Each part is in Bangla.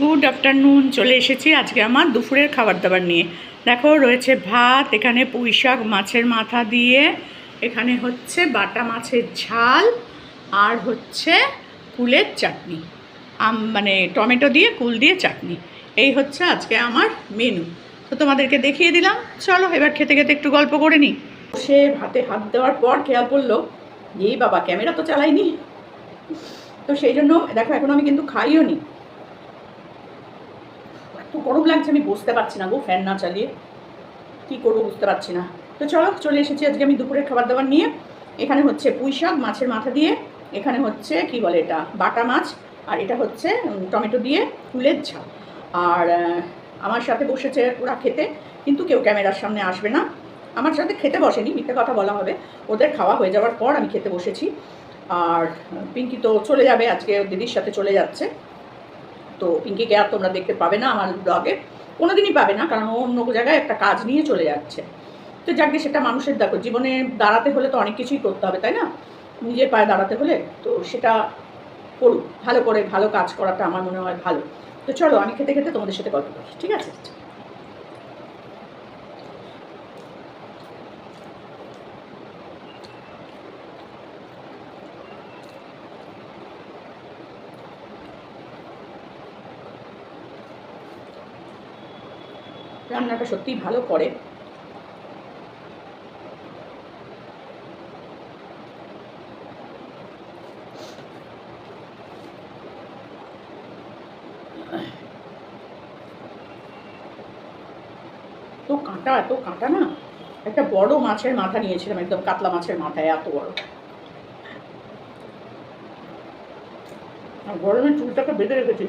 গুড আফটারনুন, চলে এসেছি আজকে আমার দুপুরের খাবার দাবার নিয়ে। দেখো, রয়েছে ভাত, এখানে পুঁই শাক মাছের মাথা দিয়ে, এখানে হচ্ছে বাটা মাছের ঝাল, আর হচ্ছে কুলের চাটনি। আম মানে টমেটো দিয়ে, কুল দিয়ে চাটনি। এই হচ্ছে আজকে আমার মেনু তো তোমাদেরকে দেখিয়ে দিলাম। চলো, এবার খেতে খেতে একটু গল্প করে নিই। সে ভাতে হাত দেওয়ার পর খেয়াল করল এই বাবা, ক্যামেরা তো চালাইনি। তো সেই জন্য, দেখো, এখন আমি কিন্তু খাইও নি। এত গরম লাগছে, আমি বসতে পারছি না গো ফ্যান না চালিয়ে। কী করব বুঝতে পারছি না। তো চলো, চলে এসেছি আজকে আমি দুপুরের খাবার দাবার নিয়ে। এখানে হচ্ছে পুঁই শাক, মাছের মাথা দিয়ে। এখানে হচ্ছে, কি বলে এটা, বাটা মাছ। আর এটা হচ্ছে টমেটো দিয়ে ফুলের ঝাল। আর আমার সাথে বসেছে ওরা খেতে, কিন্তু কেউ ক্যামেরার সামনে আসবে না। আমার সাথে খেতে বসেনি, মিথ্যে কথা বলা হবে। ওদের খাওয়া হয়ে যাওয়ার পর আমি খেতে বসেছি। আর, পিঙ্কি তো চলে যাবে, আজকে দিদির সাথে চলে যাচ্ছে। তো পিঙ্কি আর তোমরা দেখতে পাবে না আমার ব্লগে। কোনো দিনই পাবে না, কারণ অন্য জায়গায় একটা কাজ নিয়ে চলে যাচ্ছে। তো যাকে সেটা মানুষের দেখো, জীবনে দাঁড়াতে হলে তো অনেক কিছুই করতে হবে, তাই না? নিজের পায়ে দাঁড়াতে হলে তো সেটা করুক। ভালো করে ভালো কাজ করাটা আমার মনে হয় ভালো। তো চলো, আমি খেতে খেতে তোমাদের সাথে গল্প করি, ঠিক আছে? রান্নাটা সত্যিই ভালো করে। তো কাঁটা, এত কাঁটা না? একটা বড় মাছের মাথা নিয়েছিলাম, একদম কাতলা মাছের মাথায় এত বড়। আর গরমে চুলটাকে বেঁধে রেখেছি।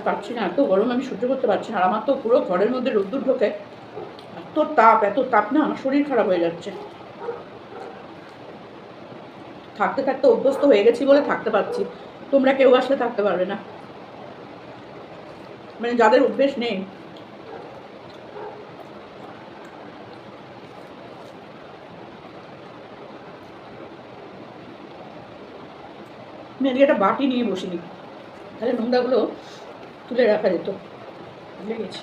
পারছি না, এত গরম আমি সহ্য করতে পারছি না। আর আমার তো পুরো ঘরের মধ্যে রোদ্দুর ঢোকে। এত তাপ এত তাপ না, আমার শরীর খারাপ হয়ে যাচ্ছে। থাকতে থাকতে অভ্যস্ত হয়ে গেছি বলে থাকতে পারছি। তোমরা কেউ আসলে থাকতে পারবে না। মানে যাদের অভ্যেস নেই। আমি আজকে একটা বাটি নিয়ে বসিনি। তাহলে নোংরাগুলো তুলে রাখা যেত। ভুলে গেছি।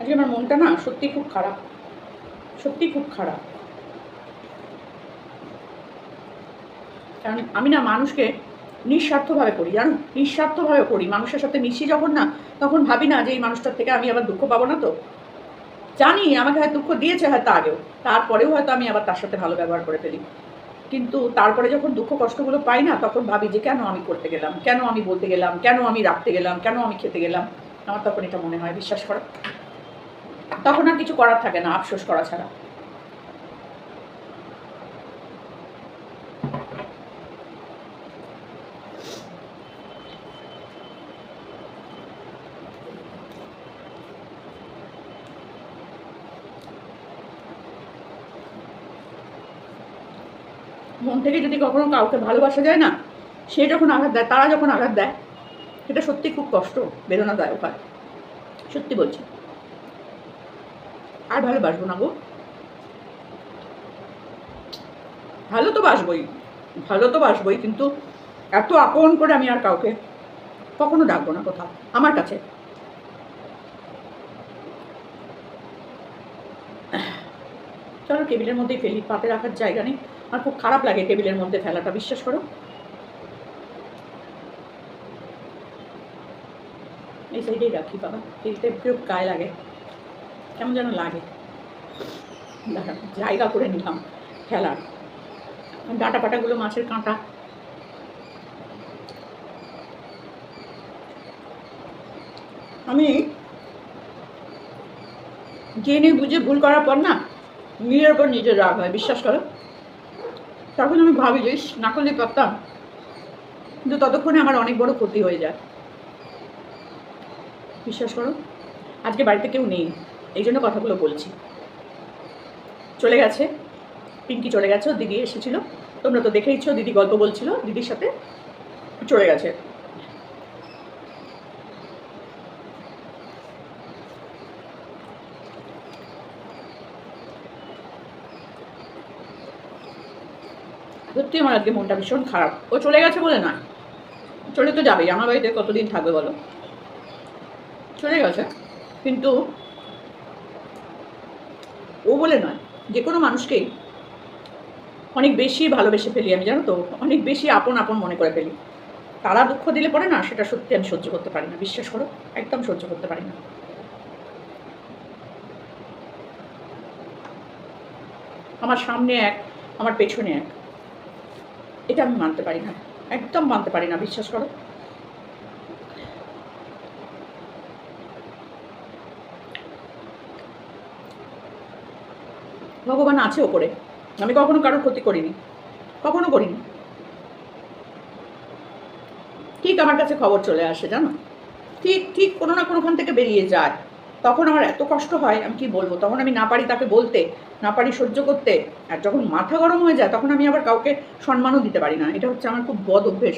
আজকে আমার মনটা না সত্যি খুব খারাপ। সত্যি খুব খারাপ। কারণ আমি না মানুষকে নিঃস্বার্থভাবে করি, জানো? নিঃস্বার্থভাবে করি। মানুষের সাথে মিশি যখন না, তখন ভাবি না যে এই মানুষটার থেকে আমি আবার দুঃখ পাবো না তো। জানি, আমাকে হয়তো দুঃখ দিয়েছে হয়তো আগেও। তারপরেও হয়তো আমি আবার তার সাথে ভালো ব্যবহার করে ফেলি। কিন্তু তারপরে যখন দুঃখ কষ্টগুলো পাই না, তখন ভাবি যে কেন আমি করতে গেলাম? কেন আমি বলতে গেলাম? কেন আমি রাখতে গেলাম? কেন আমি খেতে গেলাম? আমার তখন এটা মনে হয়, বিশ্বাস করো। তখন আর কিছু করার থাকে না, আফসোস করা ছাড়া। মন থেকে যদি কখনো কাউকে ভালোবাসা যায় না, সে যখন আঘাত দেয়, তারা যখন আঘাত দেয়, সেটা সত্যি খুব কষ্ট, বেদনাদায়ক হয়। সত্যি বলছি। আর ভালোবাসবো না গো। ভালো তো বাসবই, ভালো তো বাসবই, কিন্তু এত আপন করে আমি আর কাউকে কখনো ডাকবো না কোথাও, আমার কাছে চলো টেবিলের মধ্যেই ফেলি, পাতে রাখার জায়গা নেই। আমার খুব খারাপ লাগে টেবিলের মধ্যে ফেলাটা, বিশ্বাস করো। এই সাইডেই রাখি বাবা টেবিলটা একটু গায়ে লাগে। কেমন যেন লাগে। জায়গা করে নিলাম ফেলার। ডাটা পাটাগুলো মাছের কাঁটা। আমি জেনে বুঝে ভুল করার পর না নিজের উপর নিজের রাগ হয়, বিশ্বাস করো। তখন আমি ভাবি যে না করলে পারতাম কিন্তু ততক্ষণে আমার অনেক বড় ক্ষতি হয়ে যায়। বিশ্বাস করো, আজকে বাড়িতে কেউ নেই, এই জন্য কথাগুলো বলছি। চলে গেছে, পিঙ্কি চলে গেছে দিদি এসেছিল। তোমরা তো দেখেইছো, দিদি গল্প বলছিল, দিদির সাথে চলে গেছে। সত্যি আমার আজকে মনটা ভীষণ খারাপ। ও চলে গেছে বলে না চলে তো যাবেই। আমার বাড়িতে কতদিন থাকবে বলো? চলে গেছে। কিন্তু ও বলে নয়, যে কোনো মানুষকেই অনেক বেশি ভালোবেসে ফেলি আমি, জানো তো? অনেক বেশি আপন আপন মনে করে ফেলি। তারা দুঃখ দিলে পরে না, সেটা সত্যি আমি সহ্য করতে পারি না। বিশ্বাস করো, একদম সহ্য করতে পারি না। আমার সামনে এক, আমার পেছনে এক। এটা আমি মানতে পারি না। একদম মানতে পারি না, বিশ্বাস করো। ভগবান আছে ওপরে। আমি কখনো কারোর ক্ষতি করিনি। কখনো করিনি। ঠিক আমার কাছে খবর চলে আসে, জানো? ঠিক ঠিক কোনো না কোনোখান থেকে বেরিয়ে যায়। তখন আমার এত কষ্ট হয়, আমি কি বলব? তখন আমি না পারি তাকে বলতে, না পারি সহ্য করতে। আর যখন মাথা গরম হয়ে যায়, তখন আমি আবার কাউকে সম্মানও দিতে পারি না। এটা হচ্ছে আমার খুব বদ অভ্যেস।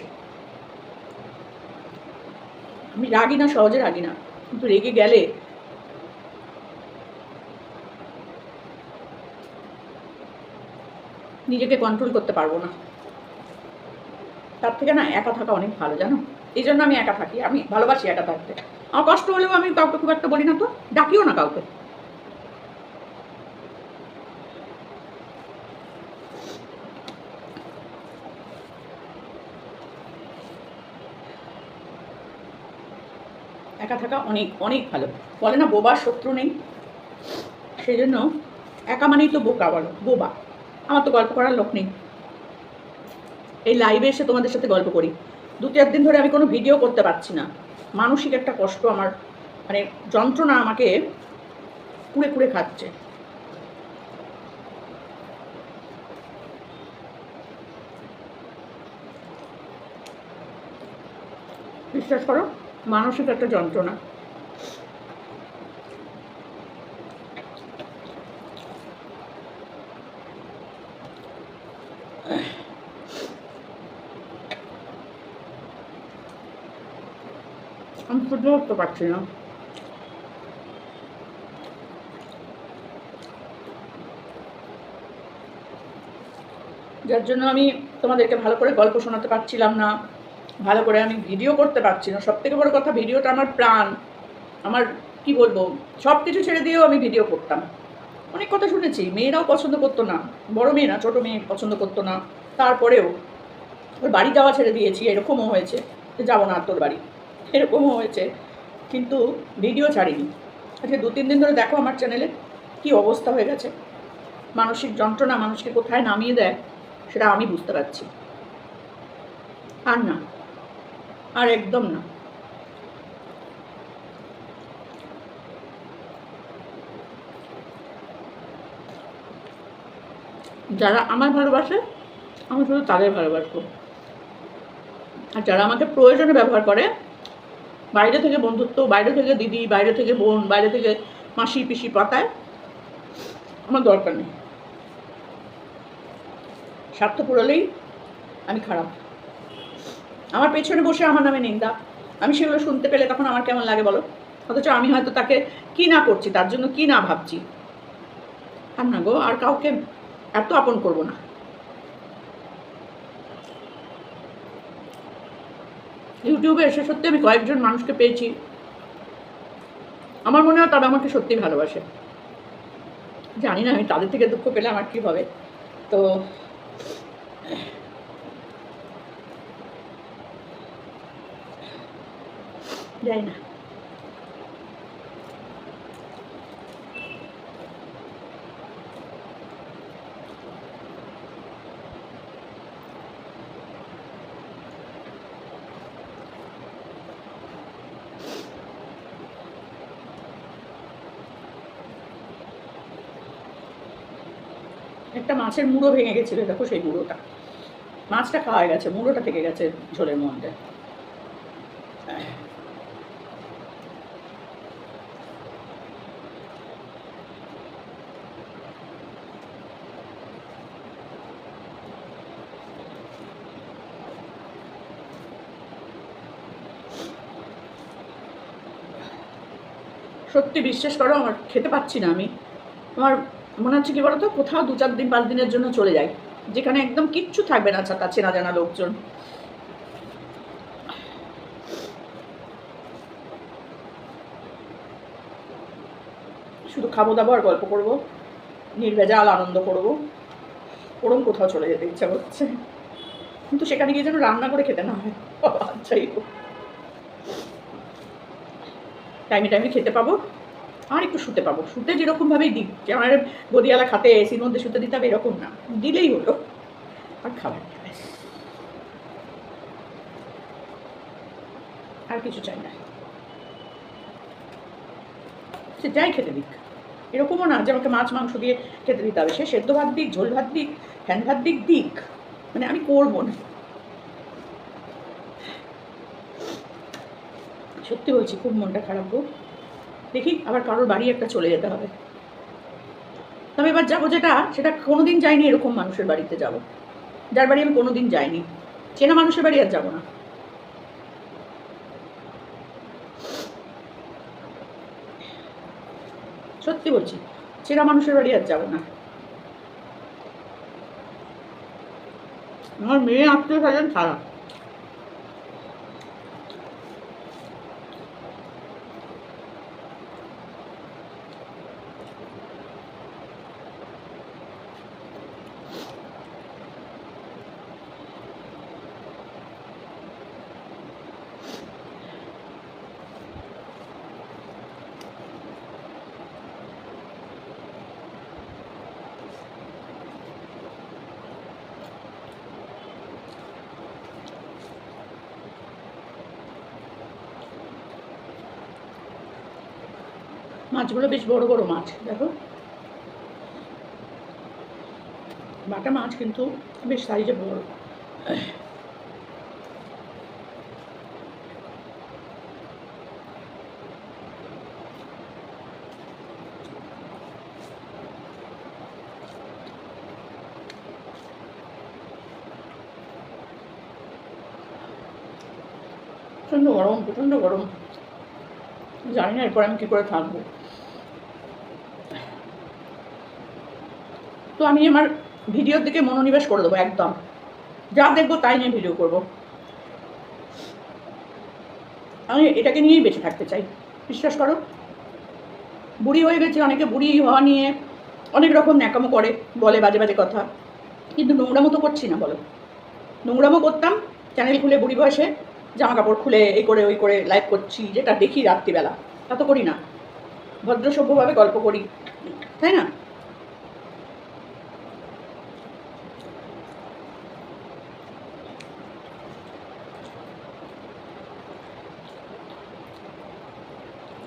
আমি রাগি না, সহজে রাগি না। কিন্তু রেগে গেলে নিজেকে কন্ট্রোল করতে পারব না। তার থেকে না একা থাকা অনেক ভালো, জানো? এই জন্য আমি একা থাকি। আমি ভালোবাসি একা থাকতে। আমার কষ্ট হলেও আমি কাউকে খুব একটা বলি না তো, ডাকিও না কাউকে। একা থাকা অনেক অনেক ভালো। বলে না, বোবার শত্রু নেই। সেই জন্য একা মানেই তো বোকা বলো, বোবা। আমার তো গল্প করার লোক নেই। এই লাইভে এসে তোমাদের সাথে গল্প করি। দু চার দিন ধরে আমি কোনো ভিডিও করতে পারছি না। মানসিক একটা কষ্ট আমার মানে যন্ত্রণা আমাকে কুড়ে কুড়ে খাচ্ছে। বিশ্বাস করো, মানসিক একটা যন্ত্রণা। করতে পারছি না। যার জন্য আমি তোমাদেরকে ভালো করে গল্প শোনাতে পারছিলাম না, ভালো করে আমি ভিডিও করতে পারছি না। সব থেকে বড় কথা, ভিডিওটা আমার প্রাণ। আমার, কি বলব সব কিছু ছেড়ে দিয়েও আমি ভিডিও করতাম। অনেক কথা শুনেছি, মেয়েরাও পছন্দ করতো না। বড় মেয়ে না ছোটো মেয়ে পছন্দ করতো না। তারপরেও, ওর বাড়ি যাওয়া ছেড়ে দিয়েছি, এরকমও হয়েছে। যাব না তোর বাড়ি। এরকমও হয়েছে। কিন্তু ভিডিও ছাড়িনি। আজকে দু, তিন দিন ধরে দেখো আমার চ্যানেলে কি অবস্থা হয়ে গেছে। মানসিক যন্ত্রণা মানুষকে কোথায় নামিয়ে দেয়, সেটা আমি বুঝতে পারছি। আর না, আর একদম না। যারা আমার ভালোবাসে, আমি শুধু তাদের ভালোবাসবো। আর যারা আমাকে প্রয়োজনে ব্যবহার করে বাইরে থেকে বন্ধুত্ব, বাইরে থেকে দিদি, বাইরে থেকে বোন, বাইরে থেকে মাসি, পিসি পাতায় আমার দরকার নেই। স্বার্থ পুরোলেই আমি খারাপ। আমার পেছনে বসে আমার নামে নিন্দা। আমি সেগুলো শুনতে পেলে তখন আমার কেমন লাগে বলো? অথচ আমি হয়তো তাকে কি না করছি, তার জন্য কি না ভাবছি? আর না গো, আর কাউকে এত আপন করব না। ইউটিউবে এসে সত্যি আমি কয়েকজন মানুষকে পেয়েছি। আমার মনে হয় তারা আমাকে সত্যি ভালোবাসে। জানি না, আমি তাদের থেকে দুঃখ পেলে আমার কী হবে? তো যাই না। একটা মাছের মুড়ো ভেঙে গেছিল, দেখো সেই মুড়োটা। মাছটা খাওয়া গেছে, মুড়োটা থেকে গেছে ঝোলের মধ্যে। সত্যি বিশ্বাস করো, আমার খেতে পাচ্ছি না আমি। আমার মনে হচ্ছে কি বলতো, কোথাও দু চার দিন, পাঁচ দিনের জন্য চলে যায় যেখানে একদম কিচ্ছু থাকবে না ছাতা, চেনা জানা লোকজন। শুধু খাব দাবো আর গল্প করব, নির্ভেজাল, আনন্দ করব। ওরম কোথাও চলে যেতে ইচ্ছা করছে। কিন্তু সেখানে গিয়ে যেন রান্না করে খেতে না হয়। আচ্ছাই টাইমে টাইমে খেতে পাবো। আর একটু শুতে পাবো। শুতে যেরকমভাবেই যে আমার গদিয়ালা খাতে এসির মধ্যে শুতে দিতে হবে এরকম না। দিলেই হলো। আর খাবার আর কিছু চাই না। সে যাই খেতে দিক। এরকমও না যে আমাকে মাছ, মাংস দিয়ে খেতে দিতে হবে। সে সেদ্ধ ভাত দিক, ঝোল ভাত দিক ফ্যান ভাত দিক দিক। মানে আমি করব না। সত্যি বলছি, খুব মনটা খারাপ গো। দেখি আবার কারোর বাড়ি একটা চলে যেতে হবে। তবে এবার যাব যেটা, সেটা কোনোদিন যাইনি এরকম মানুষের বাড়িতে যাব। যার বাড়ি আমি কোনোদিন যাইনি। চেনা মানুষের বাড়ি আর যাব না। সত্যি বলছি, চেনা মানুষের বাড়ি আর যাব না। আমার মেয়ে আত্মীয় স্বজন ছাড়া। মাছগুলো বেশ বড় বড় মাছ, দেখো। বাটা মাছ কিন্তু বেশ সাইজে বড়। প্রচণ্ড গরম প্রচণ্ড গরম। জানি না, এরপর আমি কী করে থাকব। তো আমি আমার ভিডিওর দিকে মনোনিবেশ করে দেবো, একদম। যা দেখব তাই নিয়ে ভিডিও করব। আমি এটাকে নিয়েই বেঁচে থাকতে চাই। বিশ্বাস করো? বুড়ি হয়ে গেছে, অনেকে বুড়ি হওয়া নিয়ে অনেক রকম ন্যাকামো করে, বলে বাজে বাজে কথা। কিন্তু নোংরামো তো করছি না, বলো। নোংরামো করতাম চ্যানেল খুলে বুড়ি বয়সে জামা কাপড় খুলে এই করে ওই করে লাইভ করছি, যেটা দেখি রাত্রিবেলা। তা তো করি না। ভদ্র সভ্যভাবে গল্প করি, তাই না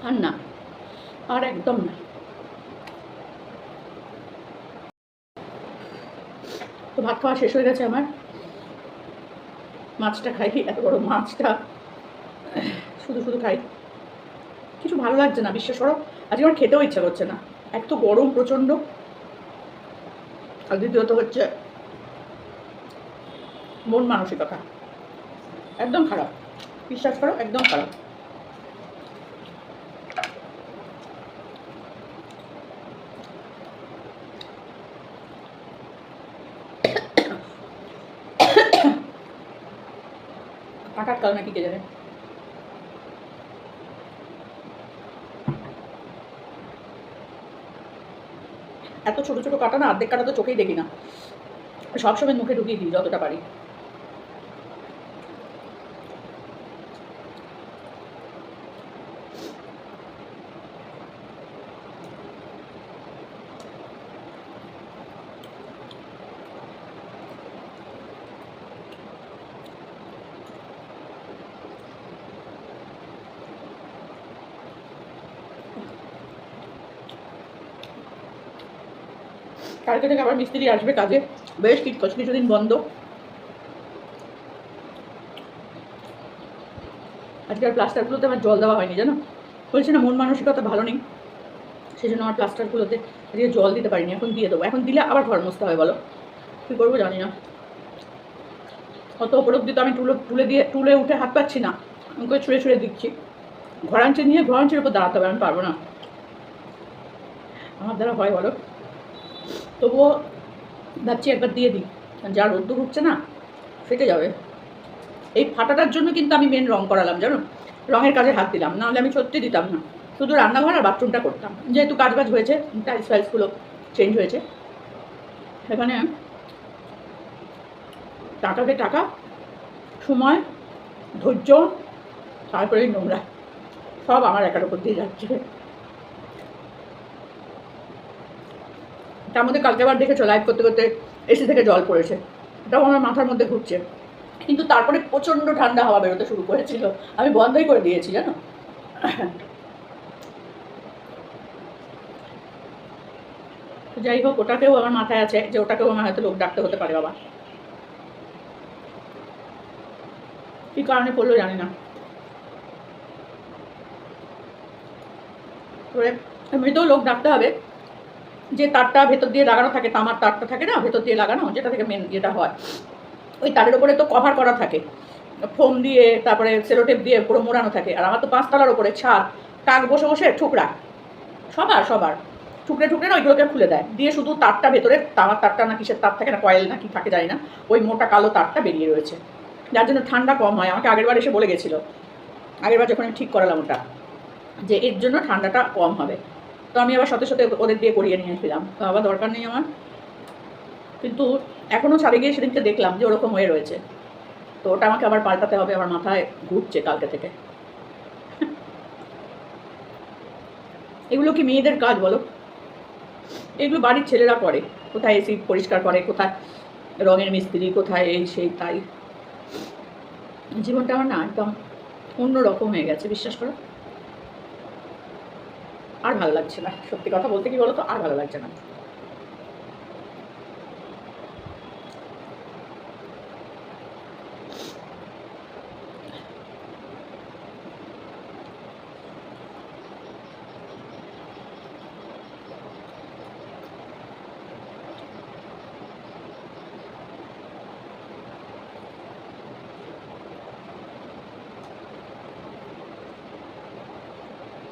আর না আর একদম না। তো ভাত খাওয়া শেষ হয়ে গেছে আমার। মাছটা খাই, এত বড় মাছটা। শুধু শুধু খাই। কিছু ভালো লাগছে না, বিশ্বাস করো? আজকে আমার খেতেও ইচ্ছা করছে না। এক তো গরম প্রচণ্ড। আর দ্বিতীয়ত হচ্ছে, মন মানসিকতা। একদম খারাপ। বিশ্বাস করো, একদম খারাপ। কাটার কাল নাকি কে জানে। এত ছোট ছোট কাটা না, অর্ধেক কাটা তো চোখেই দেখি না। সবসময় মুখে ঢুকিয়ে দিই, যতটা পারি। কালকে থেকে আবার মিস্ত্রি আসবে কাজে। বেশ কিছু কিছুদিন বন্ধ। আজকে আর প্লাস্টারগুলোতে আমার জল দেওয়া হয়নি, জানো? বলছে না, মন মানসিকতা ভালো নেই। সেই জন্য আমার প্লাস্টারগুলোতে আজকে জল দিতে পারিনি, এখন দিয়ে দেবো। এখন দিলে আবার ঘর মুছতে হবে, বলো? কী করব জানি না। অত ওপর অব্দি তো আমি তুলে তুলে দিয়ে তুলে উঠে হাত পাচ্ছি না। আমি ছুঁড়ে ছুঁড়ে দিচ্ছি। ঘরাঞ্চে নিয়ে ঘরাঞ্চের উপর দাঁড়াতে হবে, আমি পারব না। আমার দ্বারা হয়, বলো? তবুও ভাবছি একবার দিয়ে দিই। যা রোদ্দুর উঠছে না, ফেটে যাবে। এই ফাটাটার জন্য কিন্তু আমি মেন রং করালাম, জানো? রঙের কাজে হাত দিলাম, নাহলে আমি সত্যি দিতাম না। শুধু রান্নাঘর আর বাথরুমটা করতাম। যেহেতু কাজ বাজ হয়েছে টাইলস ফাইলসগুলো চেঞ্জ হয়েছে। সেখানে টাকাকে টাকা, সময়, ধৈর্য, তারপরে নোংরা। সব আমার একার উপর দিয়ে যাচ্ছে। তার মধ্যে কালকে আবার দেখেছ লাইভ করতে করতে এসি থেকে জল পড়েছে। এটাও আমার মাথার মধ্যে ঘুরছে। কিন্তু তারপরে প্রচণ্ড ঠান্ডা হাওয়া বেরোতে শুরু করেছিল। আমি বন্ধই করে দিয়েছি, জানো? যাই হোক, ওটাকেও আমার মাথায় আছে যে ওটাকেও আমার হয়তো লোক ডাকতে হতে পারে, বাবা। কী কারণে পড়ল জানি না। এমনিতেও লোক ডাকতে হবে। যে তারটা ভেতর দিয়ে লাগানো থাকে, তামার তারটা থাকে না, ভেতর দিয়ে লাগানো, যেটা থেকে মেন যেটা হয়, ওই তারের উপরে তো কভার করা থাকে। ফোম দিয়ে, তারপরে সেলোটেপ দিয়ে পুরো মোড়ানো থাকে। আর আমার তো পাঁচতলার উপরে ছাদ কাক বসে বসে ঠুকরা। সবার সবার। টুকরে টুকরে না ওইগুলোকে খুলে দেয়। দিয়ে শুধু তারটা ভেতরে, তামার তারটা না কিসের তার থাকে না, কয়েল না কি থাকে যায় না, ওই মোটা কালো তারটা বেরিয়ে রয়েছে। যার জন্য ঠান্ডা কম হয়। আমাকে আগেরবার এসে বলে গেছিল। আগেরবার যখন আমি ঠিক করালাম ওটা, যে এর জন্য ঠান্ডাটা কম হবে। তো আমি আবার সাথে সাথে ওদের দিয়ে করিয়ে নিয়েছিলাম আবার দরকার নেই আমার। কিন্তু এখনও ছাড়ে গিয়ে সেদিনকে দেখলাম যে ওরকম হয়ে রয়েছে। তো ওটা আমাকে আবার পাল্টাতে হবে আমার মাথায় ঘুরছে কালকে থেকে। এগুলো কি মেয়েদের কাজ বলো? এগুলো বাড়ির ছেলেরা করে। কোথায় এসি পরিষ্কার করে, কোথায় রঙের মিস্ত্রি, কোথায় এই সেই তাই। জীবনটা আমার না একদম অন্যরকম হয়ে গেছে, বিশ্বাস করো। আর ভালো লাগছে না। সত্যি কথা বলতে কি বলো তো আর ভালো লাগছে না।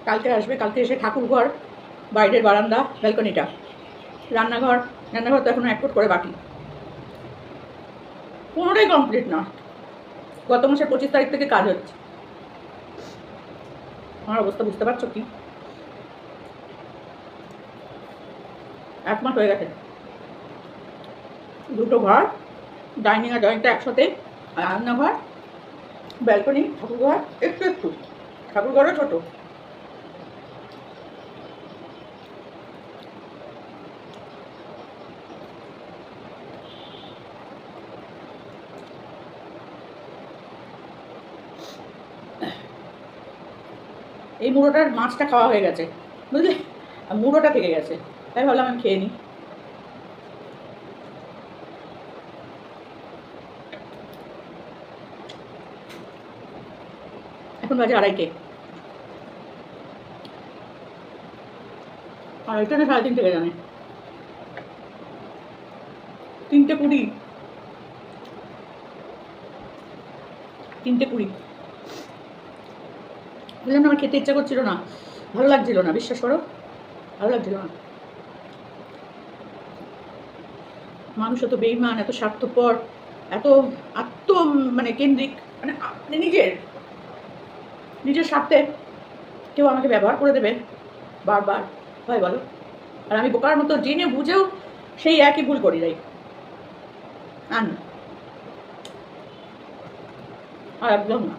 কালকে আসবে, কালকে এসে ঠাকুর ঘর বাইরের বারান্দা, ব্যালকনিটা। রান্নাঘর রান্নাঘর তো এখনও এক ফুট করে বাকি। কোনোটাই কমপ্লিট না। গত মাসের পঁচিশ তারিখ থেকে কাজ হচ্ছে। আমার অবস্থা বুঝতে পারছ কি? এক মাস হয়ে গেছে। দুটো ঘর, ডাইনিং আর জয়েন্টটা একসাথে, আর রান্নাঘর, ব্যালকনি, ঠাকুরঘর, একটু একটু। ঠাকুরঘরও ছোটো। এই মুড়োটার মাছটা খাওয়া হয়ে গেছে। বুঝলি? মুড়োটা থেকে গেছে। তাই ভাবলাম আমি খেয়ে নিই। এখন বাজে আড়াইটে। আড়াইটে না সাড়ে তিন থেকে জানে? তিনটে কুড়ি। তিনটে কুড়ি। বুঝলাম না, আমার খেতে ইচ্ছা করছিল না। ভালো লাগছিল না, বিশ্বাস করো। ভালো লাগছিল না। মানুষ এত বেইমান এত স্বার্থপর, এত আত্ম মানে কেন্দ্রিক মানে নিজের নিজের স্বার্থে কেউ আমাকে ব্যবহার করে দেবে বারবার। হয় বলো। আর আমি বোকার মতো জেনে বুঝেও সেই একই ভুল করি যাই আর না। আর একদম না।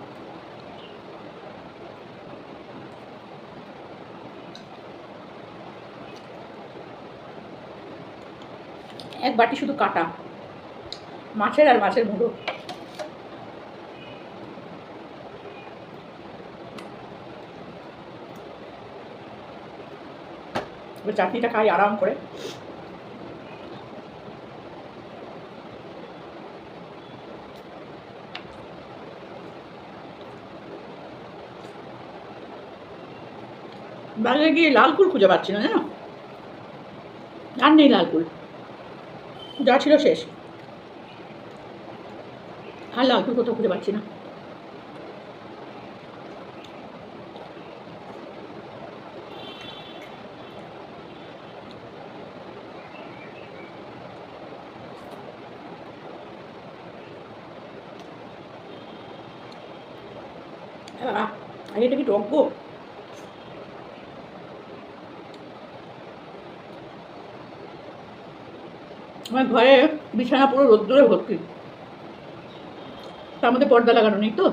এক বাটি শুধু কাটা। মাছের আর মাছের মুড়ো। চাটনিটা খাই, আরাম করে। বাজারে গিয়ে লাল কুল খুঁজে পাচ্ছি না, জানো? আর নেই লাল কুল। যা ছিল শেষ। আর আমি কোথাও খুঁজে পাচ্ছি না। এটা কি টক গো? আমার ঘরে বিছানা পুরো রোদ্দুরে ভর্তি। তার মধ্যে পর্দা লাগানো নেই তো?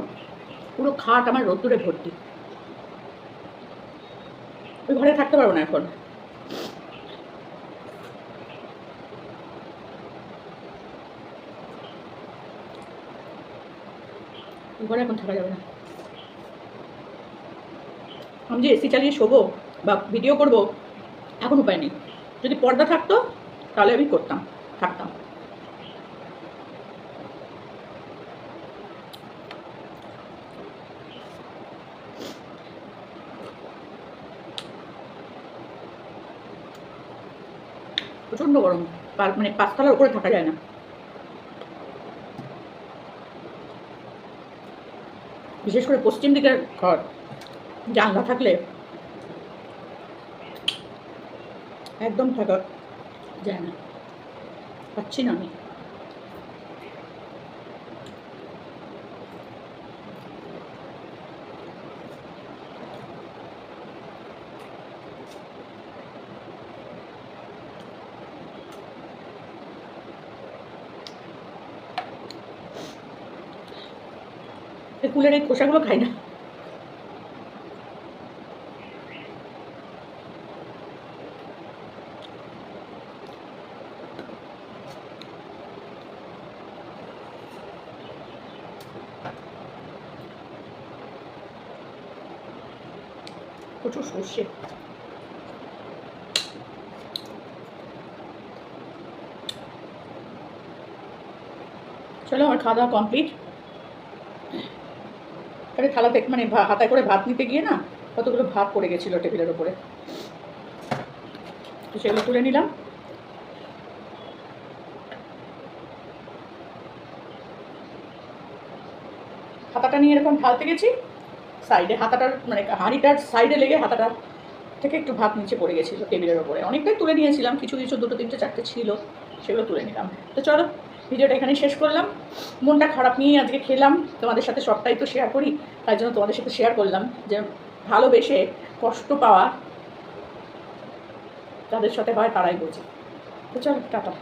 পুরো খাট আমার রোদ্দুরে ভর্তি। ওই ঘরে থাকতে পারব না এখন। ঘরে এখন থাকা যাবে না। আমি যে এসি চালিয়ে শোবো বা ভিডিও করব, এখন উপায় নেই। যদি পর্দা থাকতো, তাহলে আমি করতাম। থাকতাম প্রচণ্ড গরম। মানে পাঁচতলার উপরে থাকা যায় না। বিশেষ করে পশ্চিম দিকের ঘর, জানলা থাকলে একদম থাকা যায় না। পাচ্ছি না আমি এই কুলের এই খোসাগুলো খাই না প্রচুর সর্ষে চলো আমার খাওয়া দাওয়া কমপ্লিট আরে থালাতে মানে হাতায় করে ভাত নিতে গিয়ে না কতগুলো ভাত পড়ে গেছিল টেবিলের ওপরে তো সেগুলো তুলে নিলাম। হাতাটা নিয়ে এরকম ঢালতে গেছি। সাইডে হাতাটার মানে হাঁড়িটার সাইডে লেগে হাতাটা থেকে একটু ভাত নিচে পড়ে গেছিল টেবিলের ওপরে অনেকটাই তুলে নিয়েছিলাম, কিছু কিছু, দুটো, তিনটে, চারটে ছিল, সেগুলো তুলে নিলাম। তো চলো ভিডিওটা এখানে শেষ করলাম। মনটা খারাপ নিয়েই আজকে খেলাম। তোমাদের সাথে সবটাই তো শেয়ার করি। তাই জন্য তোমাদের সাথে শেয়ার করলাম যে ভালোবেসে কষ্ট পাওয়া তাদের সাথে হয় তারাই বোঝে তো চল, টাটা।